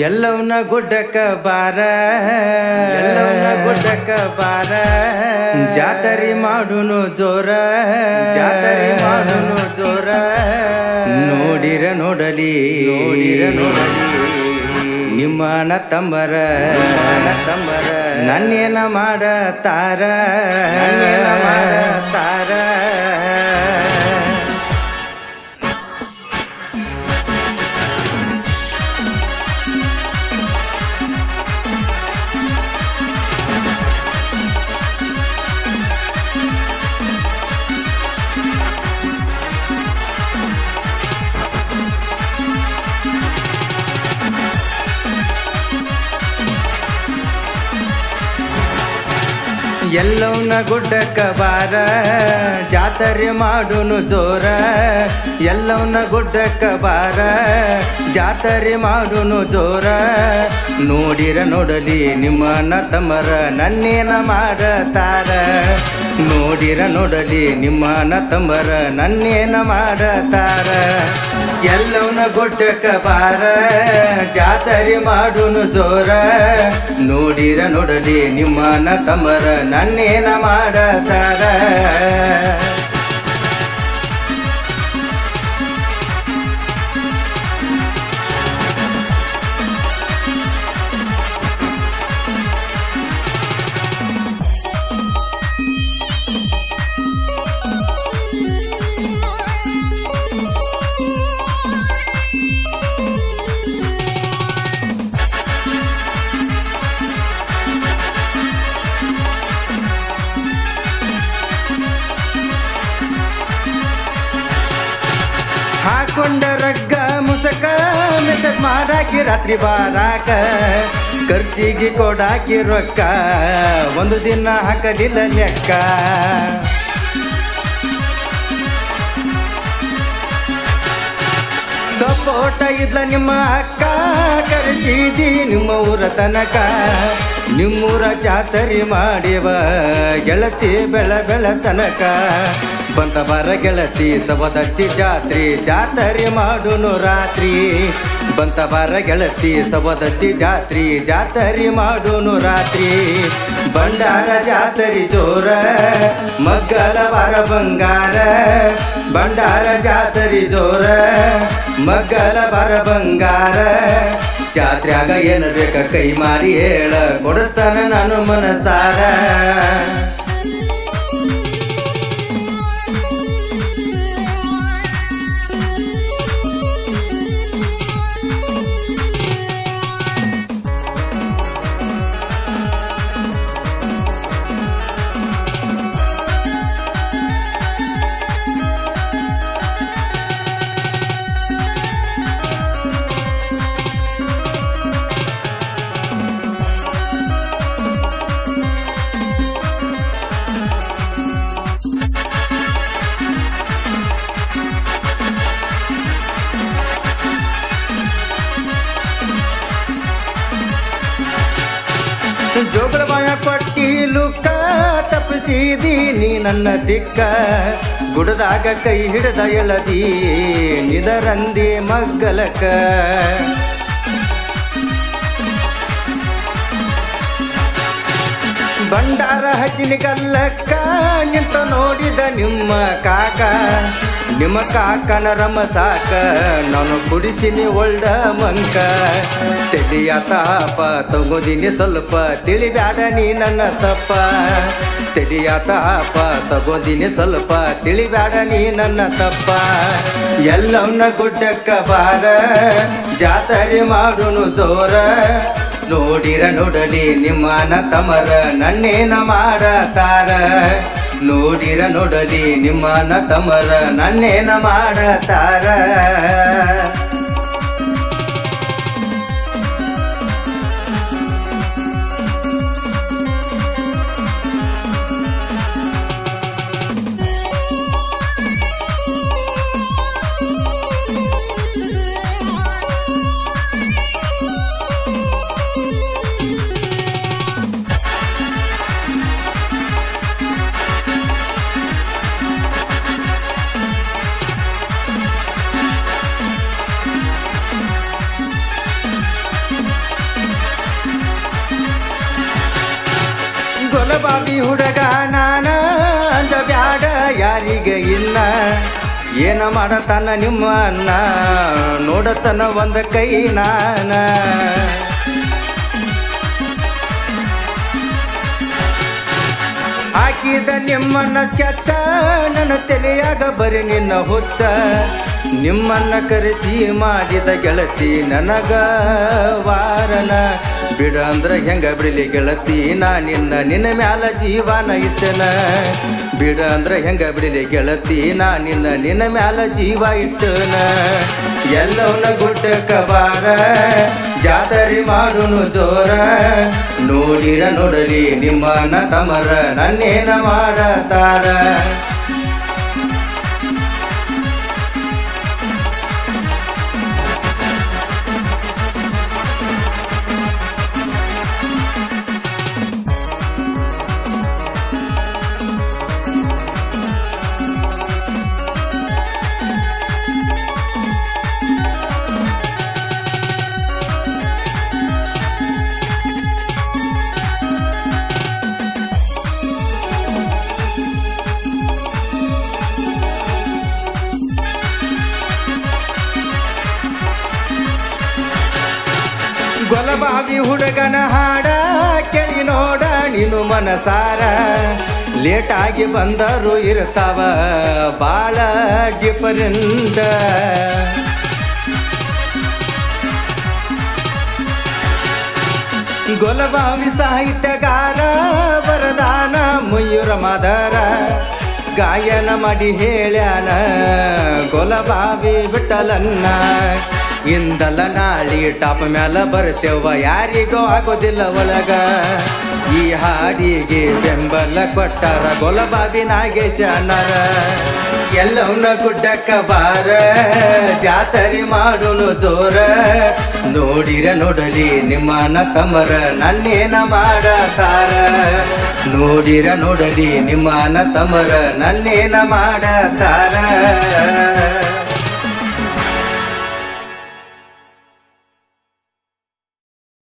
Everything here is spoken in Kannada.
ಎಲ್ಲವನ್ನ ಗುಡ್ಡಕ್ಕ ಬಾರ. ಎಲ್ಲವನ್ನ ಗುಡ್ಡಕ್ಕ ಬಾರ. ಜಾತರಿ ಮಾಡುನು ಜೋರ. ಜಾತರಿ ಮಾಡುನು ಜೋರ. ನೋಡಿರ ನೋಡಲಿ. ನೋಡಿರ ನೋಡಲಿ. ನಿಮ್ಮನ ತಂಬರ. ತಂಬರ. ನನ್ನೇನ ಮಾಡ ತಾರ ತಾರ ಎಲ್ಲವನ್ನ ಗುಡ್ಡಕ್ಕ ಬಾರ, ಜಾತ್ರೆ ಮಾಡೋನು ಜೋರ. ಎಲ್ಲವನ್ನ ಗುಡ್ಡಕ್ಕ ಬಾರ, ಜಾತ್ರೆ ಮಾಡೋನು ಜೋರ. ನೋಡಿರ ನೋಡಲಿ ನಿಮ್ಮನ ತಮರ ನನ್ನೇನ ಮಾಡತಾರ. ನೋಡಿರ ನೋಡಲಿ ನಿಮ್ಮನ ತಮರ ನನ್ನೇನ ಮಾಡತಾರ. ಎಲ್ಲವನ್ನ ಗುಡ್ಡಕ್ಕ ಬಾರ ಜಾತರಿ ಮಾಡುನು ಜೋರ. ನೋಡಿರ ನೋಡಲಿ ನಿಮ್ಮನ ತಮರ ನನ್ನೇನ ಮಾಡತಾರ ಹಾಕೊಂಡ ರಗ್ಗ ಮುಸಕ ಮೆಸೇಜ್ ಮಾಡಾಕಿ ರಾತ್ರಿ ಬಾರಾಕ, ಖರ್ಚಿಗೆ ಕೊಡಾಕಿ ರೊಕ್ಕ, ಒಂದು ದಿನ ಹಾಕಲಿಲ್ಲ ಲೆಕ್ಕ. ಸಪೋಟ ಇದ್ಲ ನಿಮ್ಮ ಅಕ್ಕ, ಕರೆಸಿದಿ ನಿಮ್ಮ ಊರ ತನಕ. ನಿಮ್ಮೂರ ಜಾತರಿ ಮಾಡಿವ ಗೆಳತಿ ಬೆಳ ಬೆಳ ತನಕ. ಬಂತ ಬರ ಗೆಳತಿ ಸವದತ್ತಿ ಜಾತ್ರಿ, ಜಾತರಿ ಮಾಡುನು ರಾತ್ರಿ. ಬಂತ ಬರ ಗೆಳತಿ ಸವದತ್ತಿ ಜಾತ್ರಿ, ಜಾತರಿ ಮಾಡುನು ರಾತ್ರಿ. ಬಂಡಾರ ಜಾತರಿ ಜೋರ ಮಗ್ಗಲ ಬಾರ ಬಂಗಾರ. ಬಂಡಾರ ಜಾತರಿ ಜೋರ ಮಗ್ಗಲ ಬರ ಬಂಗಾರ. ಜಾತ್ರ್ಯಾಗ ಏನು ಬೇಕ ಕೈ ಮಾಡಿ ಹೇಳ. ಕೊಡುತ್ತಾನೆ ನಾನು ಮನಸಾರ. ಜೋಗಳ ಬಾಯ ಪಟ್ಟಿ ಲುಕ್ಕ ತಪ್ಪಿಸಿದಿ ನೀ ನನ್ನ ದಿಕ್ಕ. ಗುಡದಾಗ ಕೈ ಹಿಡಿದ ಎಳದಿ ನಿದರಂದಿ ಮಗ್ಗಲಕ ಬಂಡಾರ ಹಚ್ಚಿನ ಗಲ್ಲಕ್ಕ, ನಿಂತ ನೋಡಿದ ನಿಮ್ಮ ಕಾಕ. ನಿಮ್ಮ ಕಾಕನ ರಮ ಸಾಕ, ನಾನು ಕುಡಿಸಿನಿ ಒಳ್ಳ ಮಂಕ. ತೆಲಿಯ ತಾಪ, ತಗೋದಿನಿ ಸ್ವಲ್ಪ, ತಿಳಿಬ್ಯಾಡ ನೀ ನನ್ನ ತಪ್ಪ. ತೆಲಿಯ ತಾಪ, ತಗೋದಿನಿ ಸ್ವಲ್ಪ, ತಿಳಿಬ್ಯಾಡ ನೀ ನನ್ನ ತಪ್ಪ. ಎಲ್ಲವನ್ನ ಗುಡ್ಡಕ್ಕ ಬಾರ, ಜಾತರೆ ಮಾಡುನು ಜೋರ. ನೋಡಿರ ನೋಡಲಿ ನಿಮ್ಮ ಅಣ್ಣ ತಮರ, ನನ್ನೇನ ಮಾಡತಾರ ನೋಡಿರ ನೋಡಲಿ ನಿಮ್ಮ ಅಣ್ಣ ತಮರ ನನ್ನೇನ ಮಾಡತಾರ? ಏನ ಮಾಡತಾನ ನಿಮ್ಮ ಅನ್ನ ನೋಡತನ ಒಂದ ಕೈ ನಾನ. ಹಾಕಿದ ನಿಮ್ಮನ್ನ ಕೆತ್ತ ನನ್ನ ತಲೆಯಾಗ ಬರೀ ನಿನ್ನ ಹುಚ್ಚ. ನಿಮ್ಮನ್ನ ಕರೆಸಿ ಮಾಡಿದ ಗೆಳತಿ ನನಗ ವಾರನ. ಬಿಡ ಅಂದ್ರ ಹೆಂಗ ಬಿಡಲಿ ಗೆಳತಿ? ನಾ ನಿನ್ನ ನಿನ್ನ ಮ್ಯಾಲ ಜೀವನ ಇಟ್ಟನ. ಬಿಡ ಅಂದ್ರ ಹೆಂಗ ಬಿಡಲಿ ಗೆಳತಿ? ನಾ ನಿನ್ನ ನಿನ್ನ ಮ್ಯಾಲ ಜೀವ ಇಟ್ಟನ. ಎಲ್ಲವನ್ನ ಗುಡ್ಡಕ್ಕ ಬಾರ ಜಾತರಿ ಮಾಡುನು ಜೋರ. ನೋಡಿರ ನೋಡಲಿ ನಿಮ್ಮನ ತಮರ, ನನ್ನೇನ ಮಾಡತಾರ. ಹುಡುಗನ ಹಾಡ ಕೇಳಿ ನೋಡ, ನೀನು ಮನಸಾರ. ಲೇಟಾಗಿ ಬಂದರು ಇರ್ತಾವ, ಬಾಳ ಡಿಫರೆಂಟ್ ಗೊಲಬಾವಿ ಸಾಹಿತ್ಯಗಾರ, ವರದಾನ ಮಯೂರ ಮದರ. ಗಾಯನ ಮಾಡಿ ಹೇಳ್ಯಾನ, ಗೊಲಬಾವಿ ಬಿಟ್ಟಲನ್ನ. ಇಂದಲ ನಾಳಿ ಟಾಪ್ ಮ್ಯಾಲ ಬರ್ತೇವ ಯಾರಿಗೋ ಆಗೋದಿಲ್ಲ ಒಳಗ. ಈ ಹಾಡಿಗೆ ಬೆಂಬಲ ಕೊಟ್ಟಾರ ಗೊಲಬಾಬಿ ನಾಗೇಶ ಅಣ್ಣಾರ. ಎಲ್ಲವನ್ನ ಗುಡ್ಡಕ್ಕ ಬಾರ, ಜಾತರಿ ಮಾಡುನು ಜೋರ. ನೋಡಿರ ನೋಡಲಿ ನಿಮ್ಮನ ತಮರ ನನ್ನೇನ ಮಾಡತಾರ ನೋಡಿರ ನೋಡಲಿ ನಿಮ್ಮನ ತಮರ ನನ್ನೇನ ಮಾಡತಾರ